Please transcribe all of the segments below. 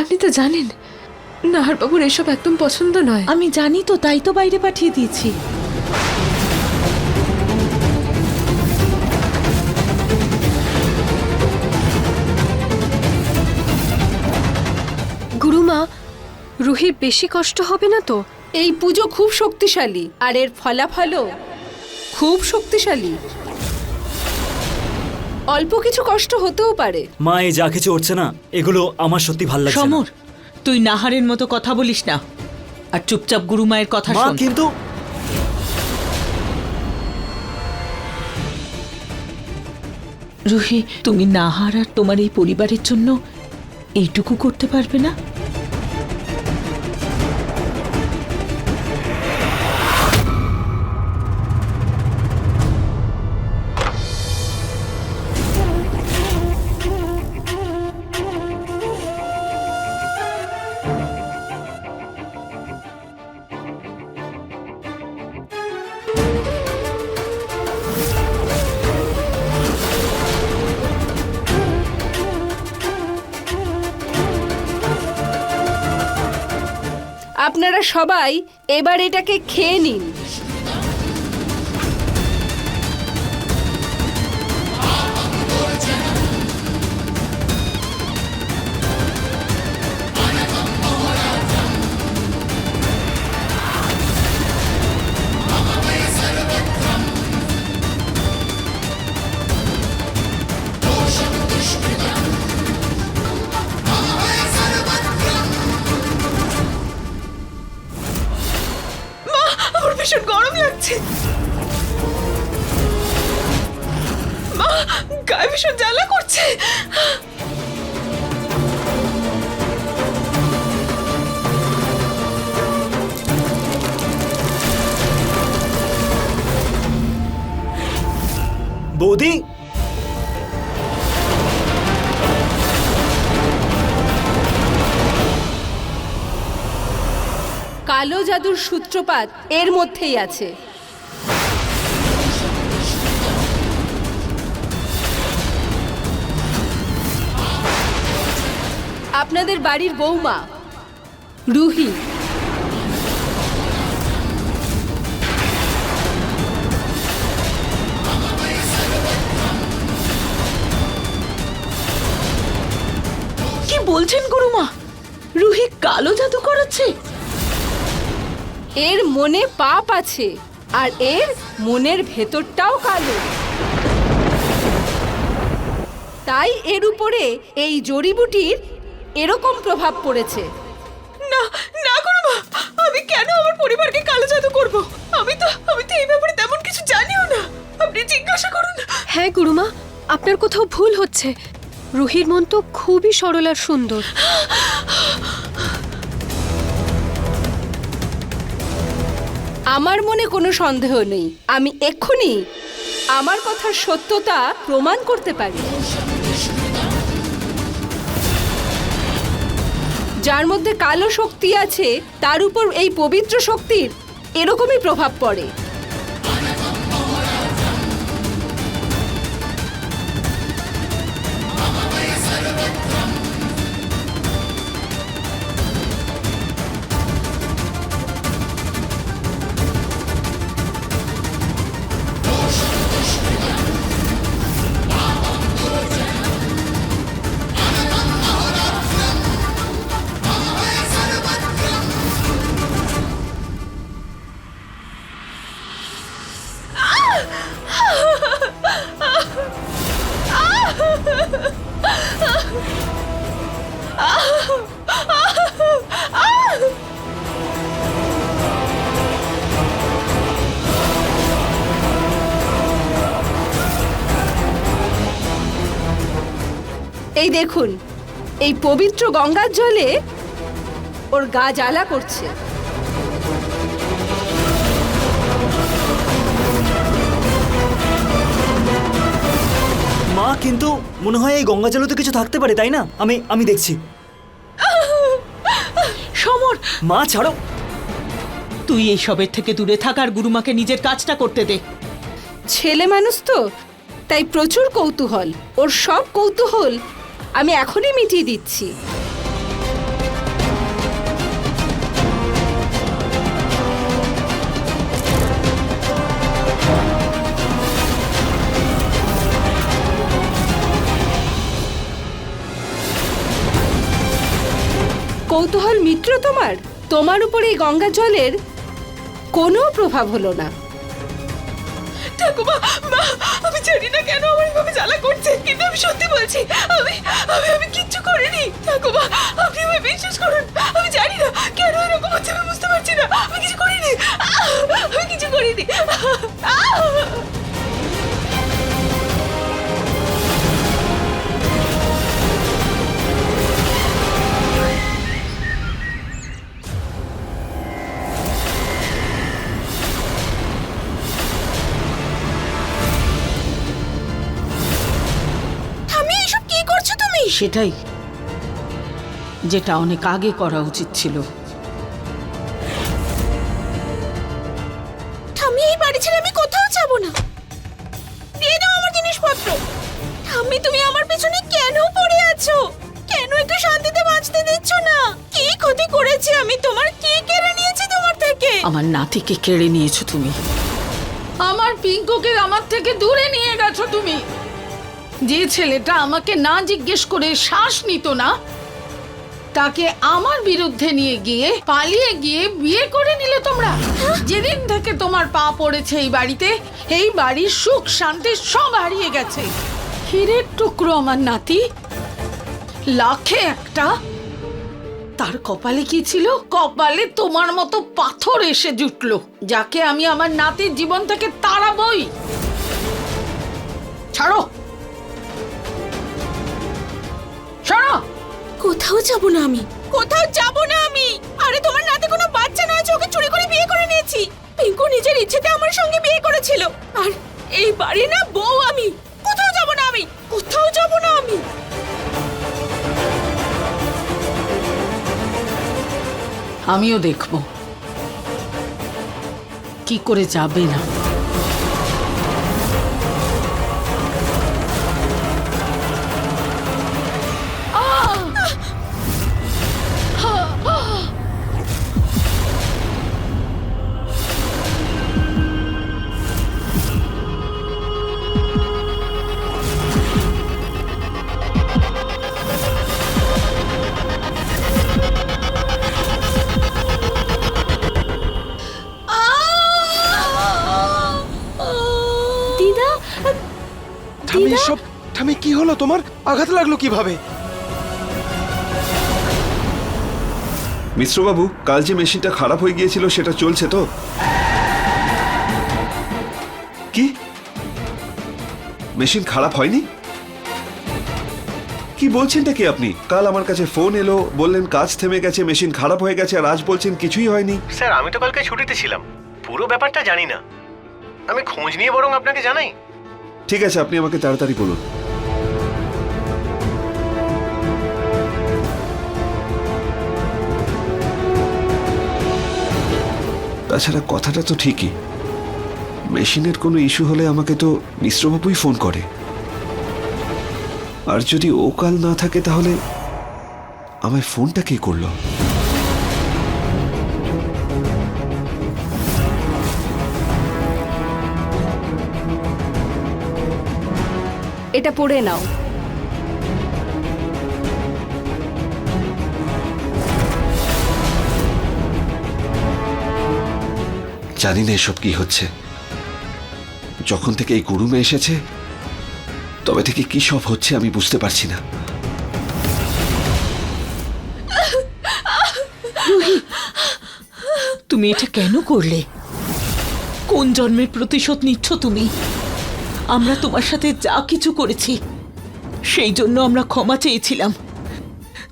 আপনি তো জানেন নাহারবাবুর এসব একদম পছন্দ নয়। আমি জানি তো তাই তো বাইরে পাঠিয়ে দিয়েছি। গুরুমা রুহির বেশি কষ্ট হবে না তো? এই পুজো খুব শক্তিশালী আর এর ফলাফলও খুব শক্তিশালী। অল্প কিছু কষ্ট হতেও পারে। মা এই যা কিছু উঠছে না এগুলো আমার সত্যি ভালো লাগছে সমর তুই নাহারের মতো কথা বলিস না। আর চুপচাপ গুরুমায়ের কথা মা শোন। কিন্তু রুহি তুমি নাহার আর তোমার এই পরিবারের জন্য এইটুকু করতে পারবে না? সবাই এবার এটাকে খেয়ে নিন। গায়ে ভীষণ জ্বালা করছে। বৌদি? কালো জাদুর সূত্রপাত এর মধ্যেই আছে। আপনাদের বাড়ির বৌমা রুহি। কি বলছেন গুরুমা? রুহি কালো জাদু করাচ্ছে? এর মনে পাপ আছে আর এর মনের ভেতরটাও কালো। তাই এর উপরে এই জড়িবুটির এরকম প্রভাব পড়েছে। না না গুরুমা আমি কেন আমার পরিবারকে কালো জাদু করব? আমি তো আমি তো এই ব্যাপারে তেমন কিছু জানিও না। আপনি জিজ্ঞাসা করুন। হ্যাঁ গুরুমা আপনার কোথাও ভুল হচ্ছে। রুহির মন তো খুবই সরল আর সুন্দর। আমার মনে কোনো সন্দেহ নেই। আমি এক্ষুনি আমার কথার সত্যতা প্রমাণ করতে পারি। যার মধ্যে কালো শক্তি আছে তার উপর এই পবিত্র শক্তির এরকমই প্রভাব পড়ে। দেখুন এই পবিত্র গঙ্গার জলে ওর গা জ্বালা করছে। মা কিন্তু মনে হয় এই গঙ্গা জলে তো কিছু থাকতে পারে তাই না? আমি আমি দেখছি। সমর! মা ছাড়ো। তুই এই সবের থেকে দূরে থাক আর গুরুমাকে নিজের কাজটা করতে দে। ছেলে মানুষ তো তাই প্রচুর কৌতূহল। ওর সব কৌতূহল আমি এখনই মিটিয়ে দিচ্ছি। কৌতূহল মিত্র তোমার? তোমার উপরে এই গঙ্গা জলের কোনো প্রভাব হলো না। ঠাকুমা মা আমি জানি না কেন আমার এভাবে জ্বালা করছে, কিন্তু আমি সত্যি বলছি, আমি আমি আমি কিচ্ছু করিনি ঠাকুমা আপনি আমায় বিশ্বাস করুন, আমি জানি না কেন এরকম হচ্ছে, আমি বুঝতে পারছি না, আমি কিছু করিনি! আমি কিছু করিনি সেটাই যেটা অনেক আগে করা উচিত ছিল। আমি এই বাড়ি ছেড়ে আমি কোথাও যাব না। দিয়ে দাও আমার জিনিসপত্র। আমি তুমি আমার পেছনে কেন পড়ে আছো? কেন একটু শান্তিতে বাঁচতে দিচ্ছ না? কি ক্ষতি করেছি আমি? তোমার কি কেড়ে নিয়েছি তোমার থেকে? আমার নাতিকে কেড়ে নিয়েছো তুমি। আমার পিঙ্কুকে আমার থেকে দূরে নিয়ে গেছো তুমি। যে ছেলেটা আমাকে না জিজ্ঞেস করে শ্বাস নিত না তাকে আমার বিরুদ্ধে নিয়ে গিয়ে পালিয়ে গিয়ে বিয়ে করে নিলে তোমরা। যেদিন থেকে তোমার পা পড়েছে এই বাড়িতে এই বাড়ির সুখ শান্তি সব হারিয়ে গেছে। হিরের টুকরো আমার নাতি লাখে একটা। তার কপালে কি ছিল? কপালে তোমার মতো পাথর এসে জুটলো যাকে আমি আমার নাতির জীবন থেকে তাড়াবই। ছাড়ো ছাড়ো! কোথাও যাব না আমি। কোথাও যাব না আমি। আরে তোমার নাতে কোনো বাচ্চা নয় ওকে চুরি করে বিয়ে করে নিয়েছি। পিঙ্কু নিজের ইচ্ছেতে আমার সঙ্গে বিয়ে করেছিল। আর এই বাড়ি না বউ আমি। কোথাও যাব না আমি। কোথাও যাব না আমি। আমিও দেখব। কি করে যাবে না? আঘাত লাগল কীভাবে? মিশ্রবাবু কাল যে মেশিনটা খারাপ হয়ে গিয়েছিল সেটা চলছে তো? কি? মেশিন খারাপ হয়নি? কি বলছেনটা কি আপনি? কাল আমার কাছে ফোন এলো বললেন কাজ থেমে গেছে মেশিন খারাপ হয়ে গেছে আর আজ বলছেন কিছুই হয়নি। স্যার আমি তো কালকে ছুটিতে ছিলাম। পুরো ব্যাপারটা জানি না। আমি খোঁজ নিয়ে বরং আপনাকে জানাই। ঠিক আছে আপনি আমাকে তাড়াতাড়ি বলুন। তাছাড়া কথাটা তো ঠিকই। মেশিনের কোনো ইস্যু হলে আমাকে তো মিশ্রবাবুই ফোন করে। আর যদি ও কাল না থাকে তাহলে আমায় ফোনটা কে করল? এটা পড়ে নাও। জানি না এসব কি হচ্ছে। যখন থেকে এই গুরুমে এসেছে, তবে থেকে কি সব হচ্ছে আমি বুঝতে পারছি না। তুমি এটা কেন করলে? কোন জন্মের প্রতিশোধ নিচ্ছ তুমি? আমরা তোমার সাথে যা কিছু করেছি, সেই জন্য আমরা ক্ষমা চেয়েছিলাম।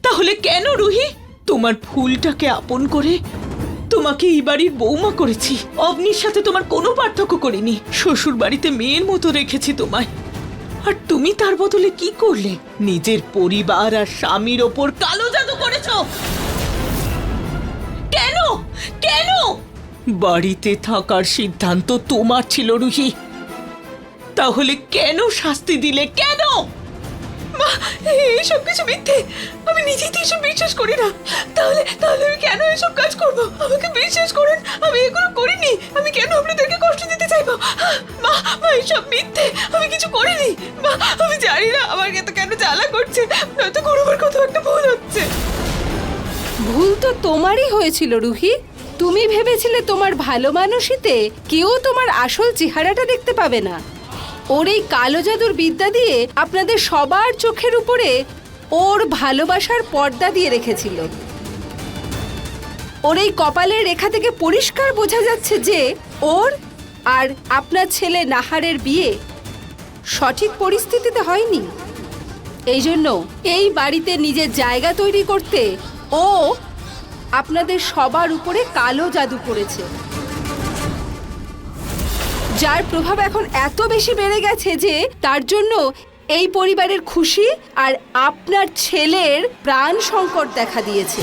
তাহলে কেন রুহি, তোমার ফুলটাকে আপন করে তোমাকে এই বাড়ির বৌমা করেছি। অগ্নির সাথে তোমার কোনো পার্থক্য করিনি। শ্বশুর বাড়িতে মেয়ের মতো রেখেছি তোমায়। আর তুমি তার বদলে কি করলে? নিজের পরিবার আর স্বামীর ওপর কালো জাদু করেছ! কেন? কেন? বাড়িতে থাকার সিদ্ধান্ত তোমার ছিল রুহি। তাহলে কেন শাস্তি দিলে? কেন? মা এইসব কিছু মিথ্যে। আমি নিজেই তো এসব বিশ্বাস করি না। তাহলে তাহলে আমি কেন এসব কাজ করব? আমাকে বিশ্বাস করুন, আমি এগুলো করিনি। আমি কেন আপনাদেরকে কষ্ট দিতে চাইব? মা মা, এসব মিথ্যে। আমি কিছু করিনি। মা, আমি জানি না আমার এত কেন জ্বালা করছে। নয়তো করবার কোথাও একটা ভুল হচ্ছে। ভুল তো তোমারই হয়েছিল, রুহি। তুমি ভেবেছিলে তোমার ভালো মানুষিতে কেউ তোমার আসল চেহারাটা দেখতে পাবে না। ওর এই কালো জাদুর বিদ্যা দিয়ে আপনাদের সবার চোখের উপরে ওর ভালোবাসার পর্দা দিয়ে রেখেছিল। ওর এই কপালের রেখা থেকে পরিষ্কার বোঝা যাচ্ছে যে ওর আর আপনার ছেলে নাহারের বিয়ে সঠিক পরিস্থিতিতে হয়নি। এই জন্য এই বাড়িতে নিজের জায়গা তৈরি করতে ও আপনাদের সবার উপরে কালো জাদু করেছে। যার প্রভাব এখন এত বেশি বেড়ে গেছে যে তার জন্য এই পরিবারের খুশি আর আপনার ছেলের প্রাণ সংকট দেখা দিয়েছে।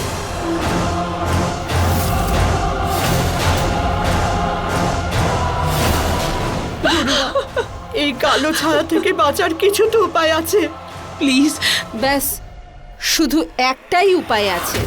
এই কালো ছায়া থেকে বাঁচার কিছু তো উপায় আছে। প্লিজ ব্যাস শুধু একটাই উপায় আছে।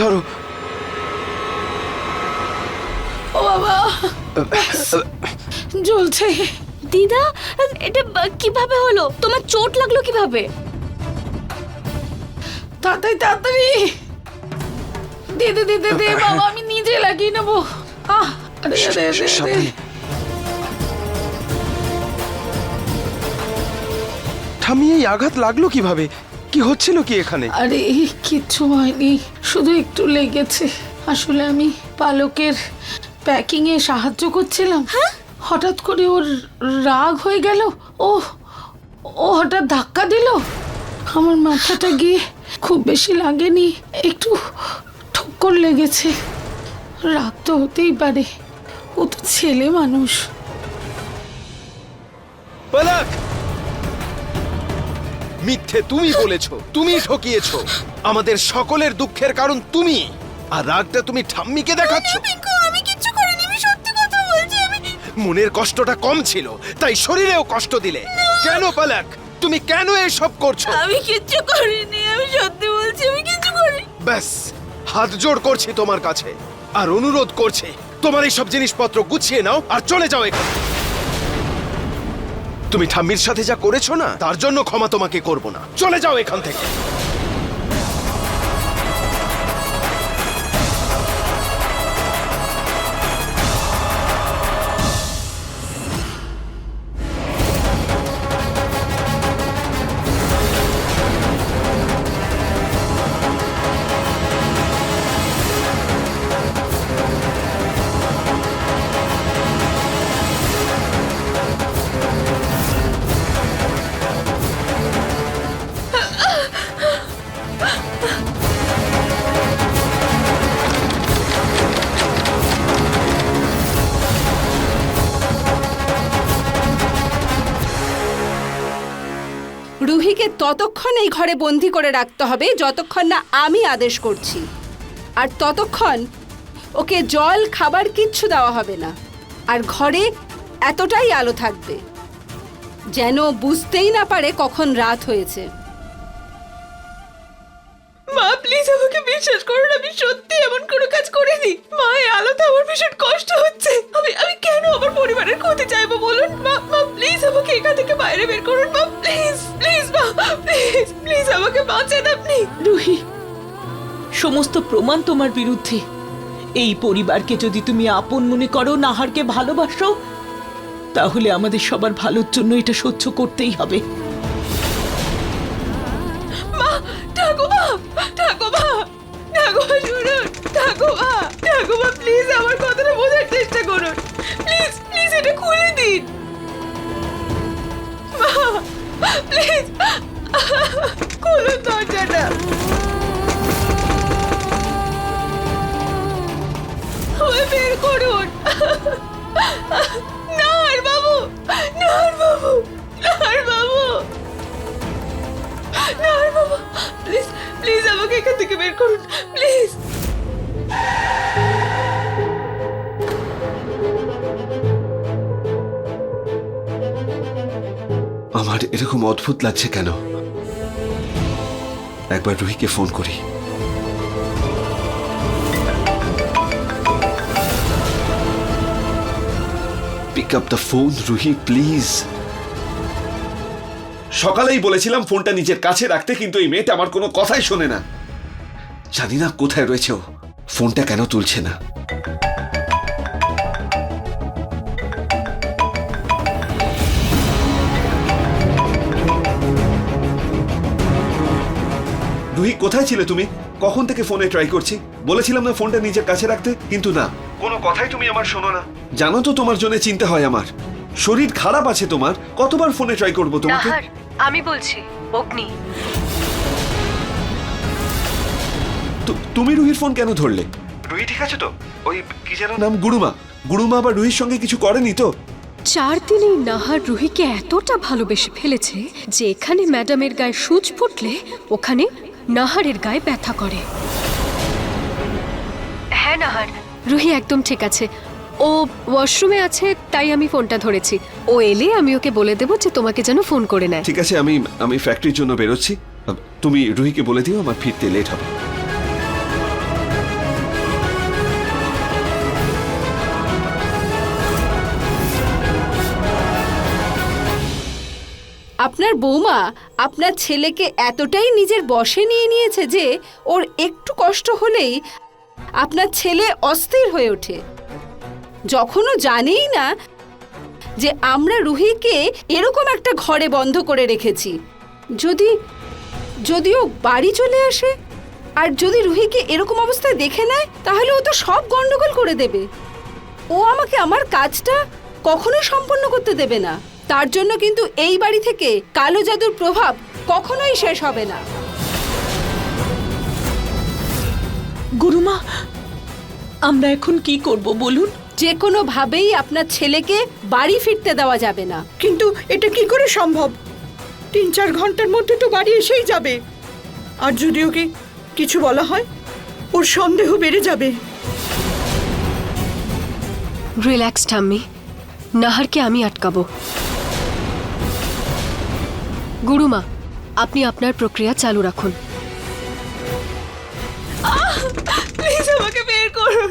ধরো। ও বাবা। জ্বলছে। দিদা এটা কীভাবে হলো? তোমার চোট লাগল কীভাবে? তাড়াতাড়ি তাড়াতাড়ি। দে দে দে দে দে বাবা আমি নিজে লাগিয়ে নেব। আহ আরে, আরে সাবধানে। এই আঘাত লাগল কীভাবে? কি হচ্ছিল কি এখানে? আরে কিচ্ছু হয়নি। শুধু একটু লেগেছে। আসলে আমি পালকের প্যাকিং এ সাহায্য করছিলাম। হঠাৎ করে ওর রাগ হয়ে গেল। ও ও হঠাৎ ধাক্কা দিল। আমার মাথাটা গিয়ে খুব বেশি লাগেনি। একটু ঠক্কর লেগেছে। রাগ তো হতেই পারে। ও তো ছেলে মানুষ। পলক! মিথ্যে তুমি বলেছ তুমি ঠকিয়েছ। আমাদের সকলের দুঃখের কারণ তুমি। আর রাগটা তুমি ঠাম্মিকে দেখাচ্ছ। আমি কিচ্ছু করিনি আমি সত্যি কথা বলছি আমি মনের কষ্টটা কম ছিল তাই শরীরেও কষ্ট দিলে। কেন পলক? তুমি কেন এসব করছ? আমি কিচ্ছু করিনি আমি সত্যি বলছি আমি কিচ্ছু করিনি। ব্যাস হাত জোড় করছি তোমার কাছে। আর অনুরোধ করছি তোমার এই সব জিনিসপত্র গুছিয়ে নাও আর চলে যাও এখান। থেকে। তুমি ঠাম্মির সাথে যা করেছ না, তার জন্য ক্ষমা তোমাকে করব না। চলে যাও এখান থেকে। ততক্ষণ এই ঘরে বন্দি করে রাখতে হবে, যতক্ষণ না আমি আদেশ করছি। আর ততক্ষণ ওকে জল, খাবার কিচ্ছু দেওয়া হবে না। আর ঘরে এতটাই আলো থাকবে, যেন বুঝতেই না পারে কখন রাত হয়েছে। মা প্লিজ আমাকে বিশ্বাস করুন, আমি সত্যি এমন কোনো কাজ করিনি। মা, এই আলোতে আমার ভীষণ কষ্ট হচ্ছে। আমি আমি কেন আমার পরিবারের ক্ষতি চাইব বলুন? মা মা প্লিজ আমাকে এখান থেকে বাইরে বের করুন, মা প্লিজ প্লিজ মা প্লিজ প্লিজ আমাকে বাঁচান আপনি। রুহি, সমস্ত প্রমাণ তোমার বিরুদ্ধে। এই পরিবারকে যদি তুমি আপন মনে করো, নাহারকে ভালোবাসো, তাহলে আমাদের সবার ভালোর জন্য এটা সহ্য করতেই হবে। ঠাকুমা প্লিজ আমার কথাটা বোঝার চেষ্টা করুন। প্লিজ প্লিজ এটা খুলে দিন। প্লিজ খুলুন দরজাটা। বের করুন। নার বাবু নার বাবু নার বাবু। নার বাবু প্লিজ প্লিজ আমাকে এখান থেকে বের করুন। প্লিজ আমার এরকম অদ্ভুত লাগছে কেন? একবার রুহিকে ফোন করি। Pick up the phone Ruhi please সকালেই বলেছিলাম ফোনটা নিজের কাছে রাখতে, কিন্তু এই মেয়েটা আমার কোনো কথাই শোনে না। জানি না কোথায় রয়েছে ও। ফোনটা কেন তুলছে না? রুহি কোথায় ছিলে তুমি? কখন থেকে ফোনে ট্রাই করছি? বলেছিলাম না ফোনটা নিজের কাছে রাখতে কিন্তু না। কোনো কথাই তুমি আমার শোনো না। জানো তো তোমার জন্য চিন্তা হয় আমার। শরীর খারাপ আছে তোমার। কতবার ফোনে ট্রাই করব তোমাকে? আমি বলছি অগ্নি। তুমি রুহির ফোন কেন ধরলে? রুহি ঠিক আছে তো? ওই কি যেন নাম? গুরুমা। গুরুমা আবার রুহির সঙ্গে কিছু করেনি তো? চার দিনেই নাহার রুহিকে এতটা ভালোবেসে ফেলেছে যে এখানে ম্যাডামের গায়ে সূচ ফুটলে ওখানে নাহারের গায়ে ব্যথা করে। হ্যাঁ নাহার। রুহি একদম ঠিক আছে। ও ওয়াশরুমে আছে তাই আমি ফোনটা ধরেছি। ও এলে আমি ওকে বলে দেবো যে তোমাকে যেন ফোন করে নেয়। ঠিক আছে আমি আমি ফ্যাক্টরির জন্য বেরোচ্ছি। তুমি রুহিকে বলে দিও আমার ফিরতে লেট হবে। আপনার বৌমা আপনার ছেলেকে এতটাই নিজের বশে নিয়ে নিয়েছে যে ওর একটু কষ্ট হলেই আপনার ছেলে অস্থির হয়ে ওঠে। যখনও জানেই না যে আমরা রুহিকে এরকম একটা ঘরে বন্ধ করে রেখেছি। যদি, যদিও বাড়ি চলে আসে, আর যদি রুহিকে এরকম অবস্থায় দেখে নেয়, তাহলে ও তো সব গন্ডগোল করে দেবে। ও আমাকে আমার কাজটা কখনোই সম্পন্ন করতে দেবে না। তার জন্য কিন্তু এই বাড়ি থেকে কালো জাদুর প্রভাব কখনোই শেষ হবে না। গুরুমা আমরা এখন কি করব বলুন? যে কোনোভাবেই আপনার ছেলেকে বাড়ি ফিরতে দেওয়া যাবে না। কিন্তু এটা কি করে সম্ভব? তিন চার ঘণ্টার মধ্যে তো বাড়ি এসেই যাবে। আর যদি ওকে কিছু বলা হয় ওর সন্দেহ বেড়ে যাবে। রিল্যাক্স ঠাম্মি। নাহারকে আমি আটকাবো। গুরুমা আপনি আপনার প্রক্রিয়া চালু রাখুন। প্লিজ আমাকে বের করুন।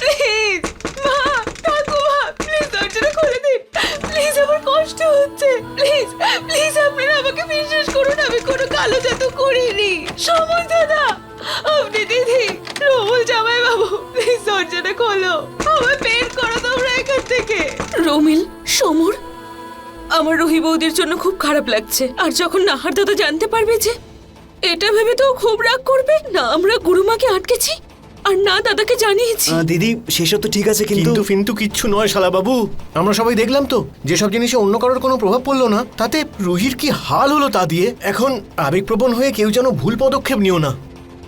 প্লিজ মা ঠাকুমা প্লিজ দরজাটা খুলে দিন। প্লিজ আমার কষ্ট হচ্ছে। প্লিজ প্লিজ আপনারা আমাকে বিশ্বাস করুন আমি কোনো কালো জাদু করিনি। দাদা আপনি দিদি রোমল জামাই বাবু প্লিজ দরজাটা খোলো। আমায় বের করো তোমরা এখান থেকে। রমিল সমর আমার রুহি বৌদির জন্য খুব খারাপ লাগছে। আর যখন নাহার দাদা জানতে পারবে যে এটা ভেবে তো খুব রাগ করবে না আমরা গুরুমাকে আটকেছি আর না দাদাকে জানিয়েছি। আহ, দিদি সেসব তো ঠিক আছে কিন্তু কিন্তু ফিন্তু কিচ্ছু নয় শালাবাবু। আমরা সবাই দেখলাম তো যেসব জিনিসে অন্য কারোর কোনো প্রভাব পড়ল না তাতে রুহির কি হাল হলো তা দিয়ে এখন আবেগপ্রবণ হয়ে কেউ যেন ভুল পদক্ষেপ নিও না।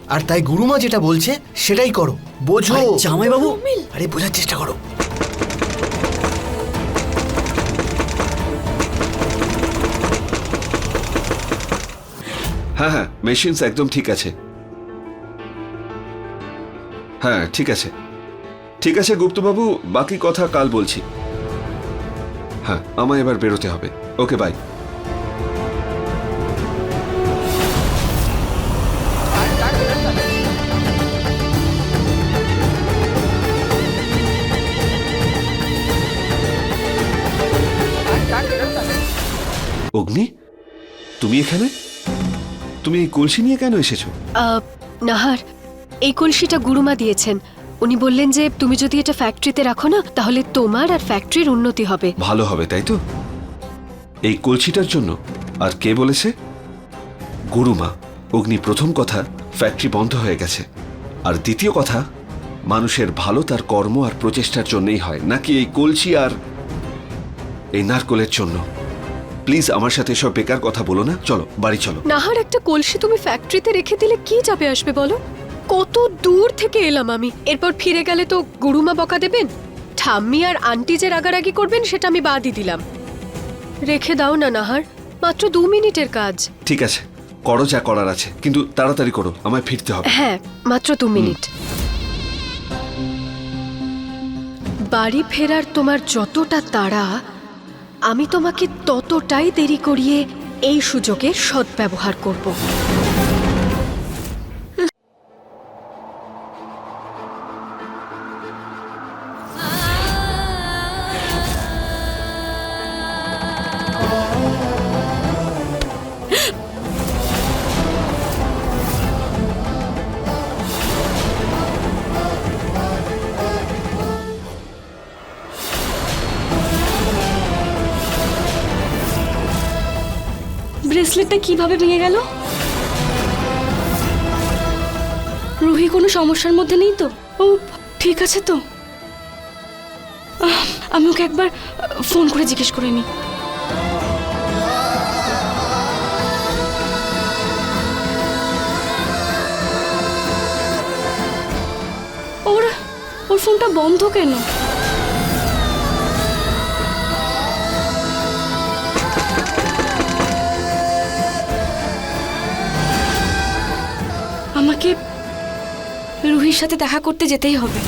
আর তাই গুরুমা যেটা বলছে সেটাই করো। বোঝো। আরে, জামাইবাবু আরে বোঝার চেষ্টা করো। হ্যাঁ হ্যাঁ মেশিনস একদম ঠিক আছে। হ্যাঁ ঠিক আছে। ঠিক আছে, গুপ্তবাবু, বাকি কথা কাল বলছি। হ্যাঁ আমায় এবার বেরোতে হবে। ওকে বাই অগ্নি, তুমি এখানে? তুমি এই কলসি নিয়ে কেন এসেছ? নাহার এই কলসিটা গুরুমা দিয়েছেন। উনি বললেন যে তুমি যদি এটা ফ্যাক্টরিতে রাখো না তাহলে তোমার আর ফ্যাক্টরির উন্নতি হবে। ভালো হবে তাই তো? এই কলসিটার জন্য আর কে বলেছে? গুরুমা অগ্নি প্রথম কথা ফ্যাক্টরি বন্ধ হয়ে গেছে। আর দ্বিতীয় কথা মানুষের ভালো তার কর্ম আর প্রচেষ্টার জন্যই হয় নাকি এই কলসি আর এই নারকলের জন্য? প্লিজ আমার সাথে সব বেকার কথা বলো না। চলো বাড়ি চলো। নাহার একটা কলসি তুমি ফ্যাক্টরিতে রেখে দিলে কি যাবে আসবে বলো? কত দূর থেকে এলাম আমি। এরপর ফিরে গেলে তো গুরুমা বকা দেবেন? ঠাম্মি আর আন্টি যে রাগারাগি করবেন সেটা আমি বাদই দিলাম। রেখে দাও না নাহার মাত্র দু মিনিটের কাজ। ঠিক আছে করো যা করার আছে কিন্তু তাড়াতাড়ি করো আমায় ফিরতে হবে। হ্যাঁ মাত্র দু মিনিট। বাড়ি ফেরার তোমার যতটা তাড়া আমি তোমাকে ততটাই দেরি করিয়ে এই সুযোগের সদ্ব্যবহার করব। ব্রেসলেটটা কীভাবে ভেঙে গেল? রুহি কোনো সমস্যার মধ্যে নেই তো? ও, ঠিক আছে তো? আমি ওকে একবার ফোন করে জিজ্ঞেস করে নিই। ওর ওর ফোনটা বন্ধ কেন? সাথে দেখা করতে যেতেই হবে।